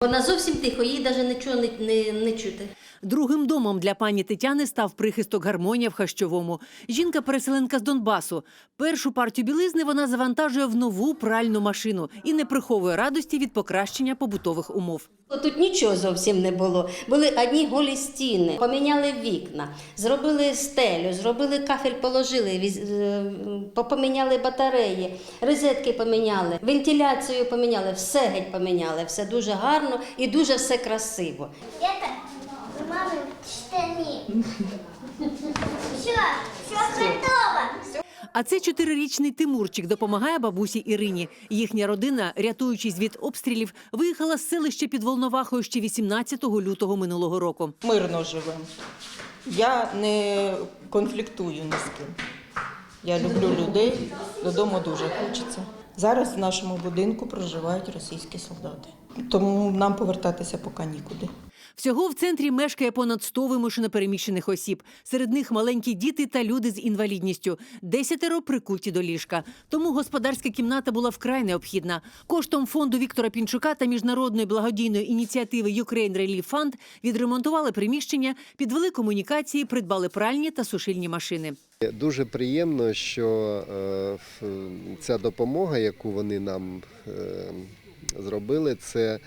Вона зовсім тихо, їй навіть нічого не, не, не чути. Другим домом для пані Тетяни став прихисток гармонія в Хащовому. Жінка-переселенка з Донбасу. Першу партію білизни вона завантажує в нову пральну машину і не приховує радості від покращення побутових умов. Тут нічого зовсім не було. Були одні голі стіни, поміняли вікна, зробили стелю, зробили кафель, положили, віз- е, попоміняли батареї, розетки поміняли, вентиляцію поміняли, все геть поміняли, все дуже гарно і дуже все красиво. Это мамы штаны. Все, все готово. А це чотирирічний Тимурчик допомагає бабусі Ірині. Їхня родина, рятуючись від обстрілів, виїхала з селища під Волновахою ще 18 лютого минулого року. мирно живемо. Я не конфліктую ні з ким. Я люблю людей, додому дуже хочеться. Зараз в нашому будинку проживають російські солдати. Тому нам повертатися поки нікуди. Всього в центрі мешкає понад 100 вимушено переміщених осіб. Серед них маленькі діти та люди з інвалідністю. Десятеро прикуті до ліжка. Тому господарська кімната була вкрай необхідна. Коштом фонду Віктора Пінчука та міжнародної благодійної ініціативи Ukraine Relief Fund відремонтували приміщення, підвели комунікації, придбали пральні та сушильні машини. Дуже приємно, що е, ця допомога, яку вони нам е, зробили, це,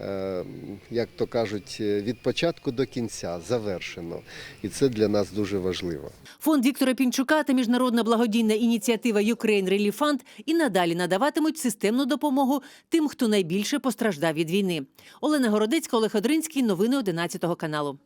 е, як то кажуть, від початку до кінця завершено. І це для нас дуже важливо. Фонд Віктора Пінчука та міжнародна благодійна ініціатива Ukraine Relief Fund і надалі надаватимуть системну допомогу тим, хто найбільше постраждав від війни. Олена Городецька, Олег Одринський. Новини 11 каналу.